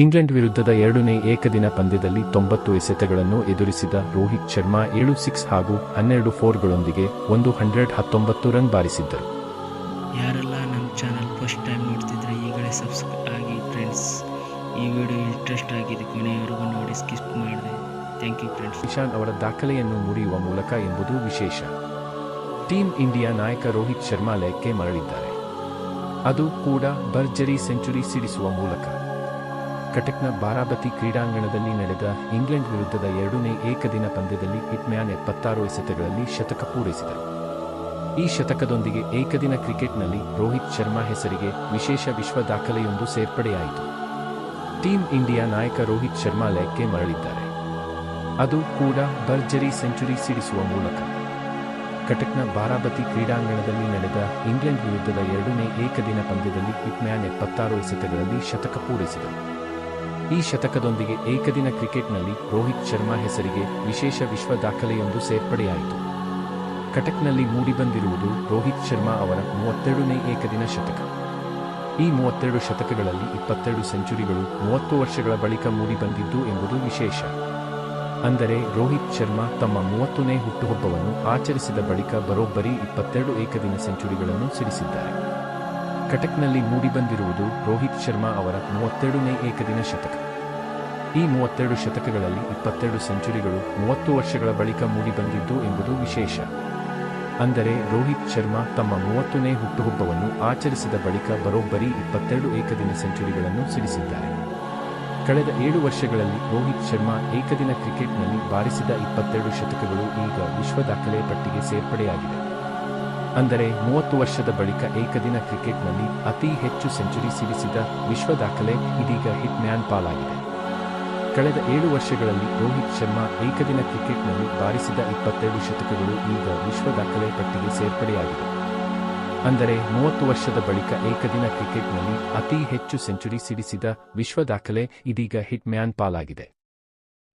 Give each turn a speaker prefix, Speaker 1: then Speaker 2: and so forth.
Speaker 1: England ವಿರುದ್ಧದ ಎರಡನೇ ಏಕದಿನ ಪಂದ್ಯದಲ್ಲಿ ತೊಂಬತ್ತು ಎಸೆತಗಳನ್ನು ಎದುರಿಸಿದ ರೋಹಿತ್ ಶರ್ಮಾ ಏಳು ಸಿಕ್ಸ್ ಹಾಗೂ ಹನ್ನೆರಡು ಫೋರ್ಗಳೊಂದಿಗೆ ಒಂದು ಹಂಡ್ರೆಡ್ ಹತ್ತೊಂಬತ್ತು ರನ್ ಬಾರಿಸಿದ್ದರು.
Speaker 2: ಯಾರೆಲ್ಲ ನಮ್ಮ ಚಾನಲ್ ಫಸ್ಟ್ ಟೈಮ್ ನೋಡ್ತಿದ್ರೆ ಈಗಲೇ ಸಬ್ಸ್ಕ್ರೈಬ್ ಆಗಿ ಫ್ರೆಂಡ್ಸ್ ಈ ವಿಡಿಯೋ ಇಂಟ್ರೆಸ್ಟ್ ಆಗಿದೆ ಕೊನೆಯವರೆಗೂ ನೋಡಿ ಸ್ಕಿಪ್ ಮಾಡಿದೆ. ಥ್ಯಾಂಕ್ ಯು ಫ್ರೆಂಡ್ಸ್
Speaker 1: ಇಶಾನ್ ಅವರ ದಾಖಲೆಯನ್ನು ಮುರಿಯುವ ಮೂಲಕ ಎಂಬುದು ವಿಶೇಷ. ಟೀಮ್ ಇಂಡಿಯಾ ನಾಯಕ ರೋಹಿತ್ ಶರ್ಮಾ ಲಯಕ್ಕೆ ಮರಳಿದ್ದಾರೆ. ಅದು ಕೂಡ ಭರ್ಜರಿ ಸೆಂಚುರಿ ಸಿಡಿಸುವ ಮೂಲಕ. ಕಟಕ್ನ ಬಾರಾಬತಿ ಕ್ರೀಡಾಂಗಣದಲ್ಲಿ ನಡೆದ ಇಂಗ್ಲೆಂಡ್ ವಿರುದ್ಧದ ಎರಡನೇ ಏಕದಿನ ಪಂದ್ಯದಲ್ಲಿ ಹಿಟ್ಮ್ಯಾನ್ ಎಪ್ಪತ್ತಾರು ಎಸೆತಗಳಲ್ಲಿ ಶತಕ ಪೂರೈಸಿದರು. ಈ ಶತಕದೊಂದಿಗೆ ಏಕದಿನ ಕ್ರಿಕೆಟ್ನಲ್ಲಿ ರೋಹಿತ್ ಶರ್ಮಾ ಹೆಸರಿಗೆ ವಿಶೇಷ ವಿಶ್ವ ದಾಖಲೆಯೊಂದು ಸೇರ್ಪಡೆಯಾಯಿತು. ಟೀಂ ಇಂಡಿಯಾ ನಾಯಕ ರೋಹಿತ್ ಶರ್ಮಾ ಲಯಕ್ಕೆ ಮರಳಿದ್ದಾರೆ. ಅದು ಕೂಡ ಭರ್ಜರಿ ಸೆಂಚುರಿ ಸಿಡಿಸುವ ಮೂಲಕ. ಕಟಕ್ನ ಬಾರಾಬತಿ ಕ್ರೀಡಾಂಗಣದಲ್ಲಿ ನಡೆದ ಇಂಗ್ಲೆಂಡ್ ವಿರುದ್ಧದ ಎರಡನೇ ಏಕದಿನ ಪಂದ್ಯದಲ್ಲಿ ಹಿಟ್ಮ್ಯಾನ್ ಎಪ್ಪತ್ತಾರು ಎಸೆತಗಳಲ್ಲಿ ಶತಕ ಪೂರೈಸಿದರು. ಈ ಶತಕದೊಂದಿಗೆ ಏಕದಿನ ಕ್ರಿಕೆಟ್ನಲ್ಲಿ ರೋಹಿತ್ ಶರ್ಮಾ ಹೆಸರಿಗೆ ವಿಶೇಷ ವಿಶ್ವ ದಾಖಲೆಯೊಂದು ಸೇರ್ಪಡೆಯಾಯಿತು. ಕಟಕ್ನಲ್ಲಿ ಮೂಡಿಬಂದಿರುವುದು ರೋಹಿತ್ ಶರ್ಮಾ ಅವರ ಮೂವತ್ತೆರಡನೇ ಏಕದಿನ ಶತಕ. ಈ ಮೂವತ್ತೆರಡು ಶತಕಗಳಲ್ಲಿ ಇಪ್ಪತ್ತೆರಡು ಸೆಂಚುರಿಗಳು ಮೂವತ್ತು ವರ್ಷಗಳ ಬಳಿಕ ಮೂಡಿಬಂದಿದ್ದು ಎಂಬುದು ವಿಶೇಷ. ಅಂದರೆ ರೋಹಿತ್ ಶರ್ಮಾ ತಮ್ಮ ಮೂವತ್ತನೇ ಹುಟ್ಟುಹಬ್ಬವನ್ನು ಆಚರಿಸಿದ ಬಳಿಕ ಬರೋಬ್ಬರಿ ಇಪ್ಪತ್ತೆರಡು ಏಕದಿನ ಸೆಂಚುರಿಗಳನ್ನು ಸಿಡಿಸಿದ್ದಾರೆ. ಕಟಕ್ನಲ್ಲಿ ಮೂಡಿಬಂದಿರುವುದು ರೋಹಿತ್ ಶರ್ಮಾ ಅವರ ಮೂವತ್ತೆರಡನೇ ಏಕದಿನ ಶತಕ. ಈ ಮೂವತ್ತೆರಡು ಶತಕಗಳಲ್ಲಿ ಇಪ್ಪತ್ತೆರಡು ಸೆಂಚುರಿಗಳು ಮೂವತ್ತು ವರ್ಷಗಳ ಬಳಿಕ ಮೂಡಿಬಂದಿದ್ದು ಎಂಬುದು ವಿಶೇಷ. ಅಂದರೆ ರೋಹಿತ್ ಶರ್ಮಾ ತಮ್ಮ ಮೂವತ್ತನೇ ಹುಟ್ಟುಹಬ್ಬವನ್ನು ಆಚರಿಸಿದ ಬಳಿಕ ಬರೋಬ್ಬರಿ ಇಪ್ಪತ್ತೆರಡು ಏಕದಿನ ಸೆಂಚುರಿಗಳನ್ನು ಸಿಡಿಸಿದ್ದಾರೆ. ಕಳೆದ ಏಳು ವರ್ಷಗಳಲ್ಲಿ ರೋಹಿತ್ ಶರ್ಮಾ ಏಕದಿನ ಕ್ರಿಕೆಟ್ನಲ್ಲಿ ಬಾರಿಸಿದ ಇಪ್ಪತ್ತೆರಡು ಶತಕಗಳು ಈಗ ವಿಶ್ವ ದಾಖಲೆ ಪಟ್ಟಿಗೆ ಸೇರ್ಪಡೆಯಾಗಿದೆ. ಅಂದರೆ ಮೂವತ್ತು ವರ್ಷದ ಬಳಿಕ ಏಕದಿನ ಕ್ರಿಕೆಟ್ನಲ್ಲಿ ಅತಿ ಹೆಚ್ಚು ಸೆಂಚುರಿ ಸಿಡಿಸಿದ ವಿಶ್ವ ದಾಖಲೆ ಇದೀಗ ಹಿಟ್ ಮ್ಯಾನ್ ಪಾಲಾಗಿದೆ. ಕಳೆದ ಏಳು ವರ್ಷಗಳಲ್ಲಿ ರೋಹಿತ್ ಶರ್ಮಾ ಏಕದಿನ ಕ್ರಿಕೆಟ್ನಲ್ಲಿ ಬಾರಿಸಿದ ಇಪ್ಪತ್ತೆರಡು ಶತಕಗಳು ಈಗ ವಿಶ್ವ ದಾಖಲೆ ಪಟ್ಟಿಗೆ ಸೇರ್ಪಡೆಯಾಗಿದೆ. ಅಂದರೆ ಮೂವತ್ತು ವರ್ಷದ ಬಳಿಕ ಏಕದಿನ ಕ್ರಿಕೆಟ್ನಲ್ಲಿ ಅತಿ ಹೆಚ್ಚು ಸೆಂಚುರಿ ಸಿಡಿಸಿದ ವಿಶ್ವ ದಾಖಲೆ ಇದೀಗ ಹಿಟ್ ಮ್ಯಾನ್ ಪಾಲಾಗಿದೆ.